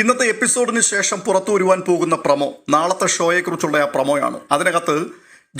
ഇന്നത്തെ എപ്പിസോഡിന് ശേഷം പുറത്തു വരുവാൻ പോകുന്ന പ്രമോ നാളത്തെ ഷോയെക്കുറിച്ചുള്ള ആ പ്രമോയാണ്. അതിനകത്ത്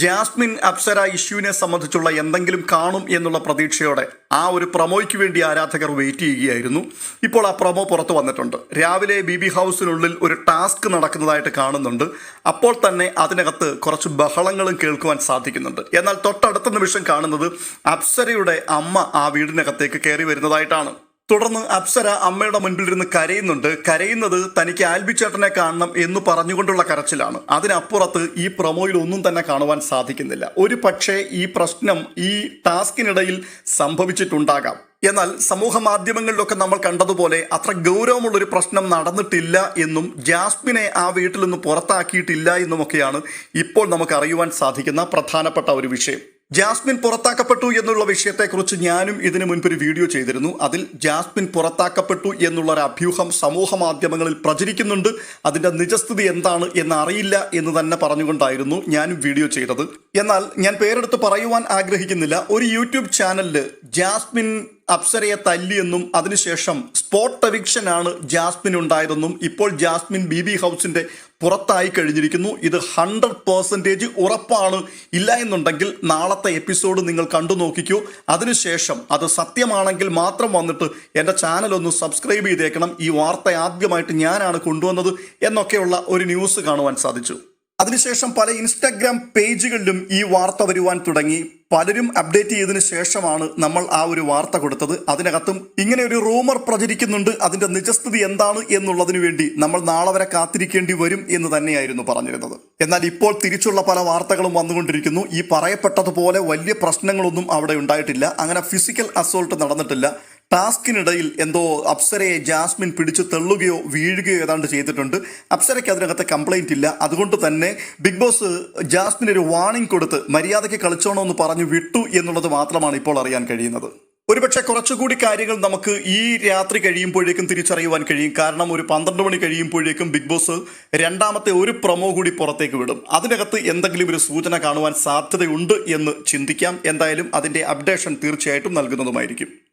ജാസ്മിൻ അപ്സര ഇഷ്യൂവിനെ സംബന്ധിച്ചുള്ള എന്തെങ്കിലും കാണും എന്നുള്ള പ്രതീക്ഷയോടെ ആ ഒരു പ്രമോയ്ക്ക് വേണ്ടി ആരാധകർ വെയിറ്റ് ചെയ്യുകയായിരുന്നു. ഇപ്പോൾ ആ പ്രമോ പുറത്തു വന്നിട്ടുണ്ട്. രാവിലെ ബി ബി ഹൗസിനുള്ളിൽ ഒരു ടാസ്ക് നടക്കുന്നതായിട്ട് കാണുന്നുണ്ട്. അപ്പോൾ തന്നെ അതിനകത്ത് കുറച്ച് ബഹളങ്ങളും കേൾക്കുവാൻ സാധിക്കുന്നുണ്ട്. എന്നാൽ തൊട്ടടുത്ത നിമിഷം കാണുന്നത് അപ്സരയുടെ അമ്മ ആ വീടിനകത്തേക്ക് കയറി വരുന്നതായിട്ടാണ്. തുടർന്ന് അപ്സര അമ്മയുടെ മുൻപിലിരുന്ന് കരയുന്നുണ്ട്. കരയുന്നത് തനിക്ക് ആൽബിച്ചേട്ടനെ കാണണം എന്ന് പറഞ്ഞുകൊണ്ടുള്ള കരച്ചിലാണ്. അതിനപ്പുറത്ത് ഈ പ്രൊമോയിൽ ഒന്നും തന്നെ കാണുവാൻ സാധിക്കുന്നില്ല. ഒരു പക്ഷേ ഈ പ്രശ്നം ഈ ടാസ്കിനിടയിൽ സംഭവിച്ചിട്ടുണ്ടാകാം. എന്നാൽ സമൂഹ മാധ്യമങ്ങളിലൊക്കെ നമ്മൾ കണ്ടതുപോലെ അത്ര ഗൗരവമുള്ളൊരു പ്രശ്നം നടന്നിട്ടില്ല എന്നും ജാസ്മിനെ ആ വീട്ടിൽ നിന്ന് പുറത്താക്കിയിട്ടില്ല എന്നുമൊക്കെയാണ് ഇപ്പോൾ നമുക്ക് അറിയുവാൻ സാധിക്കുന്ന പ്രധാനപ്പെട്ട ഒരു വിഷയം. ജാസ്മിൻ പുറത്താക്കപ്പെട്ടു എന്നുള്ള വിഷയത്തെക്കുറിച്ച് ഞാനും ഇതിനു മുൻപ് ഒരു വീഡിയോ ചെയ്തിരുന്നു. അതിൽ ജാസ്മിൻ പുറത്താക്കപ്പെട്ടു എന്നുള്ള ഒരു അഭ്യൂഹം സമൂഹ മാധ്യമങ്ങളിൽ പ്രചരിക്കുന്നുണ്ട്. അതിന്റെ നിജസ്ഥിതി എന്താണ് എന്ന് അറിയില്ല എന്ന് തന്നെ പറഞ്ഞുകൊണ്ടായിരുന്നു ഞാനും വീഡിയോ ചെയ്തത്. എന്നാൽ ഞാൻ പേരെടുത്ത് പറയുവാൻ ആഗ്രഹിക്കുന്നില്ല. ഒരു യൂട്യൂബ് ചാനലിൽ ജാസ്മിൻ അപ്സരയെ തല്ലിയെന്നും അതിനുശേഷം സ്പോട്ട് എവിക്ഷനാണ് ജാസ്മിൻ ഉണ്ടായതെന്നും ഇപ്പോൾ ജാസ്മിൻ ബി ബി ഹൗസിന്റെ പുറത്തായി കഴിഞ്ഞിരിക്കുന്നു. ഇത് ഹൺഡ്രഡ് പേഴ്സന്റേജ് ഉറപ്പാണ് ഇല്ല എന്നുണ്ടെങ്കിൽ നാളത്തെ എപ്പിസോഡ് നിങ്ങൾ കണ്ടു നോക്കിക്കൂ. അതിനുശേഷം അത് സത്യമാണെങ്കിൽ മാത്രം വന്നിട്ട് എന്റെ ചാനൽ ഒന്ന് സബ്സ്ക്രൈബ് ചെയ്തേക്കണം. ഈ വാർത്ത ആദ്യമായിട്ട് ഞാനാണ് കൊണ്ടുവന്നത് എന്നൊക്കെയുള്ള ഒരു ന്യൂസ് കാണുവാൻ സാധിച്ചു. അതിനുശേഷം പല ഇൻസ്റ്റാഗ്രാം പേജുകളിലും ഈ വാർത്ത വരുവാൻ തുടങ്ങി. പലരും അപ്ഡേറ്റ് ചെയ്തതിനു ശേഷമാണ് നമ്മൾ ആ ഒരു വാർത്ത കൊടുത്തത്. അതിനകത്തും ഇങ്ങനെ ഒരു റൂമർ പ്രചരിക്കുന്നുണ്ട്. അതിന്റെ നിജസ്ഥിതി എന്താണ് എന്നുള്ളതിനു വേണ്ടി നമ്മൾ നാളെ വരെ കാത്തിരിക്കേണ്ടി വരും എന്ന് തന്നെയായിരുന്നു പറഞ്ഞിരുന്നത്. എന്നാൽ ഇപ്പോൾ തിരിച്ചുള്ള പല വാർത്തകളും വന്നുകൊണ്ടിരിക്കുന്നു. ഈ പറയപ്പെട്ടതുപോലെ വലിയ പ്രശ്നങ്ങളൊന്നും അവിടെ ഉണ്ടായിട്ടില്ല. അങ്ങനെ ഫിസിക്കൽ അസോൾട്ട് നടന്നിട്ടില്ല. ടാസ്കിനിടയിൽ എന്തോ അപ്സരയെ ജാസ്മിൻ പിടിച്ചു തള്ളുകയോ വീഴുകയോ ഏതാണ്ട് ചെയ്തിട്ടുണ്ട്. അപ്സരയ്ക്ക് അതിനകത്ത് കംപ്ലൈന്റ് ഇല്ല. അതുകൊണ്ട് തന്നെ ബിഗ് ബോസ് ജാസ്മിൻ ഒരു വാണിംഗ് കൊടുത്ത് മര്യാദയ്ക്ക് കളിച്ചോണോ എന്ന് പറഞ്ഞു വിട്ടു എന്നുള്ളത് മാത്രമാണ് ഇപ്പോൾ അറിയാൻ കഴിയുന്നത്. ഒരുപക്ഷെ കുറച്ചുകൂടി കാര്യങ്ങൾ നമുക്ക് ഈ രാത്രി കഴിയുമ്പോഴേക്കും തിരിച്ചറിയുവാൻ കഴിയും. കാരണം ഒരു പന്ത്രണ്ട് മണി കഴിയുമ്പോഴേക്കും ബിഗ് ബോസ് രണ്ടാമത്തെ ഒരു പ്രൊമോ കൂടി പുറത്തേക്ക് വിടും. അതിനകത്ത് എന്തെങ്കിലും ഒരു സൂചന കാണുവാൻ സാധ്യതയുണ്ട് എന്ന് ചിന്തിക്കാം. എന്തായാലും അതിന്റെ അപ്ഡേഷൻ തീർച്ചയായിട്ടും നൽകുന്നതുമായിരിക്കും.